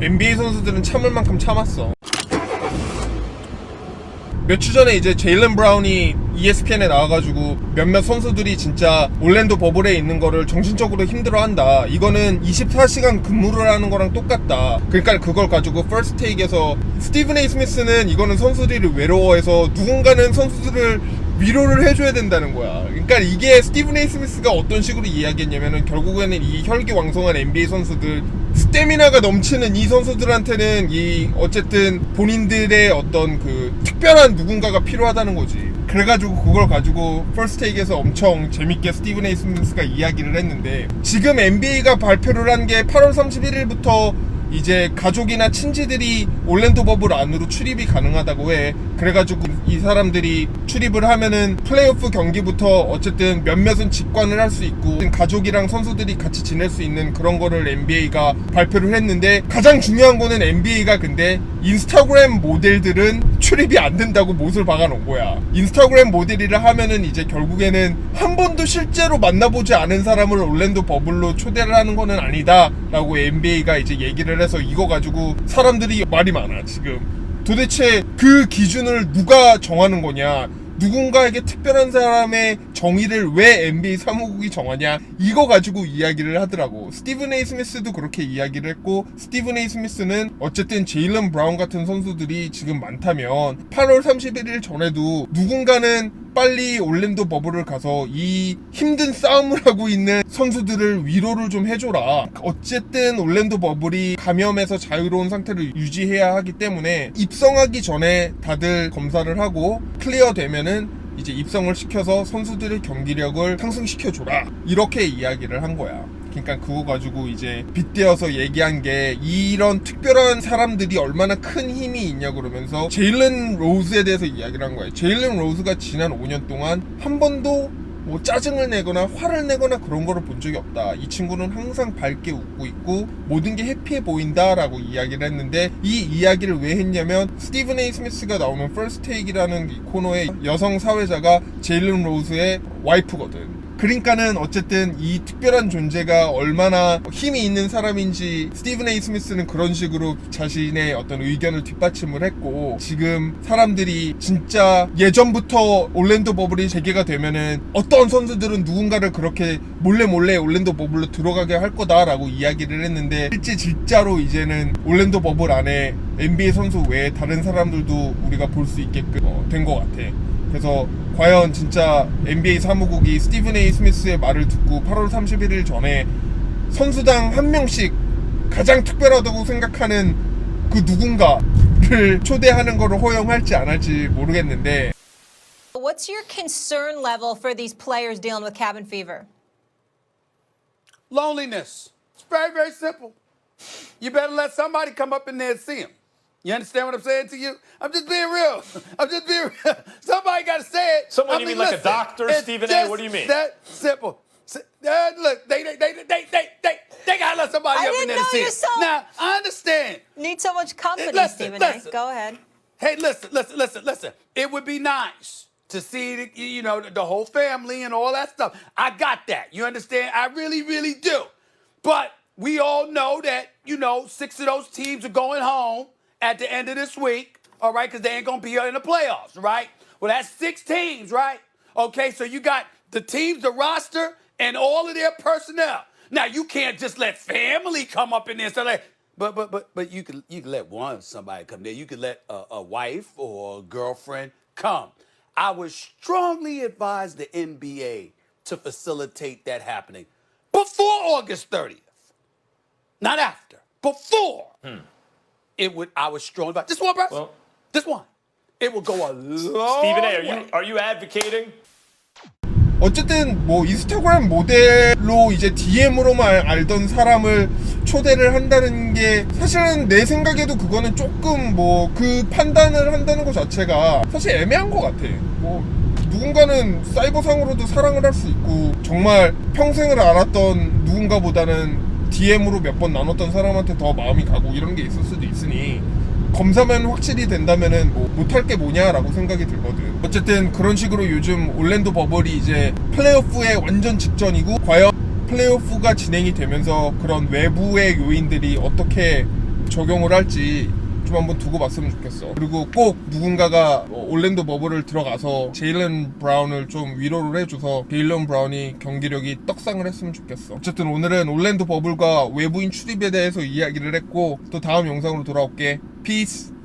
NBA 선수들은 참을 만큼 참았어. 몇 주 전에 이제 제일런 브라운이 ESPN에 나와가지고 몇몇 선수들이 진짜 올랜도 버블에 있는 거를 정신적으로 힘들어한다. 이거는 24시간 근무를 하는 거랑 똑같다. 그러니까 그걸 가지고 퍼스트 테이크에서 스티븐 에이 스미스는 이거는 선수들이 외로워해서 누군가는 선수들을 위로를 해줘야 된다는 거야. 그러니까 이게 스티븐 에이 스미스가 어떤 식으로 이야기했냐면은 결국에는 이 혈기왕성한 NBA 선수들 스태미나가 넘치는 이 선수들한테는 이 어쨌든 본인들의 어떤 그 특별한 누군가가 필요하다는 거지. 그래가지고 그걸 가지고 퍼스테이크에서 엄청 재밌게 스티븐 에이 스미스가 이야기를 했는데 지금 NBA가 발표를 한 게 8월 31일부터 이제 가족이나 친지들이 올랜도 버블 안으로 출입이 가능하다고 해. 그래가지고 이 사람들이 출입을 하면은 플레이오프 경기부터 어쨌든 몇몇은 직관을 할 수 있고 가족이랑 선수들이 같이 지낼 수 있는 그런 거를 NBA가 발표를 했는데 가장 중요한 거는 NBA가 근데 인스타그램 모델들은 출입이 안 된다고 못을 박아놓은 거야. 인스타그램 모델이라 하면은 이제 결국에는 한 번도 실제로 만나보지 않은 사람을 올랜도 버블로 초대를 하는 거는 아니다라고 NBA가 이제 얘기를 해서 이거 가지고 사람들이 말이 많아 지금. 도대체 그 기준을 누가 정하는 거냐? 누군가에게 특별한 사람의 정의를 왜 NBA 사무국이 정하냐? 이거 가지고 이야기를 하더라고. 스티븐 에이 스미스도 그렇게 이야기를 했고, 스티븐 에이 스미스는 어쨌든 제일런 브라운 같은 선수들이 지금 많다면 8월 31일 전에도 누군가는 빨리 올랜도 버블을 가서 이 힘든 싸움을 하고 있는 선수들을 위로를 좀 해줘라. 어쨌든 올랜도 버블이 감염에서 자유로운 상태를 유지해야 하기 때문에 입성하기 전에 다들 검사를 하고 클리어 되면은 이제 입성을 시켜서 선수들의 경기력을 상승시켜줘라. 이렇게 이야기를 한 거야. 그러니까 그거 가지고 이제 빗대어서 얘기한 게 이런 특별한 사람들이 얼마나 큰 힘이 있냐 그러면서 제일런 로즈에 대해서 이야기를 한 거예요. 제일런 로즈가 지난 5년 동안 한 번도 뭐 짜증을 내거나 화를 내거나 그런 거를 본 적이 없다. 이 친구는 항상 밝게 웃고 있고 모든 게 해피해 보인다라고 이야기를 했는데 이 이야기를 왜 했냐면 스티븐 에이 스미스가 나오는 퍼스트 테이크라는 이 코너의 여성 사회자가 제일런 로즈의 와이프거든. 그러니까는 어쨌든 이 특별한 존재가 얼마나 힘이 있는 사람인지 스티븐 에이 스미스는 그런 식으로 자신의 어떤 의견을 뒷받침을 했고 지금 사람들이 진짜 예전부터 올랜도 버블이 재개가 되면은 어떤 선수들은 누군가를 그렇게 몰래 몰래 올랜도 버블로 들어가게 할 거다라고 이야기를 했는데 실제 진짜로 이제는 올랜도 버블 안에 NBA 선수 외에 다른 사람들도 우리가 볼 수 있게끔 된 것 같아. 그래서 과연 진짜 NBA 사무국이 스티븐 에이 스미스의 말을 듣고 8월 31일 전에 선수당 한 명씩 가장 특별하다고 생각하는 그 누군가를 초대하는 거를 허용할지 안 할지 모르겠는데 What's your concern level for these players dealing with cabin fever? Loneliness. It's very, very simple. You better let somebody come up in there and see him. You understand what I'm saying to you? I'm just being real. I'm just being real. Somebody got to say it. Someone, I you mean, mean like a doctor, Stephen A? What do you mean? That simple. Uh, look, they, they, they, they, they, they, they got to let somebody I up in didn't there to know see you him. saw- Now, I understand. Need so much company, listen, Stephen listen. A. Go ahead. Hey, listen, listen, listen, listen. It would be nice to see, the, you know, the, the whole family and all that stuff. I got that. You understand? I really, really do. But we all know that, you know, six of those teams are going home at the end of this week, all right, because they ain't going to be in the playoffs, right? Well, that's six teams, right? Okay, so you got the teams, the roster, and all of their personnel. Now, you can't just let family come up in there say, like, but but but but you can you could let one somebody come there. You can let a, a wife or a girlfriend come. I would strongly advise the NBA to facilitate that happening before August 30th, not after. Before hmm. It would, I would strongly advise. Just one person. Well- just one. It will go a long Stephen A, are you way. are you advocating? 어쨌든 뭐 인스타그램 모델로 이제 DM으로만 알던 사람을 초대를 한다는 게 사실은 내 생각에도 그거는 조금 뭐 그 판단을 한다는 것 자체가 사실 애매한 것 같아. 뭐 누군가는 사이버상으로도 사랑을 할 수 있고 정말 평생을 알았던 누군가보다는 DM으로 몇 번 나눴던 사람한테 더 마음이 가고 이런 게 있을 수도 있으니 검사만 확실히 된다면은 뭐 못할 게 뭐냐라고 생각이 들거든. 어쨌든 그런 식으로 요즘 올랜도 버블이 이제 플레이오프의 완전 직전이고 과연 플레이오프가 진행이 되면서 그런 외부의 요인들이 어떻게 적용을 할지 좀 한번 두고 봤으면 좋겠어. 그리고 꼭 누군가가 어, 올랜도 버블을 들어가서 제일런 브라운을 좀 위로를 해줘서 제일런 브라운이 경기력이 떡상을 했으면 좋겠어. 어쨌든 오늘은 올랜도 버블과 외부인 출입에 대해서 이야기를 했고 또 다음 영상으로 돌아올게. 피스.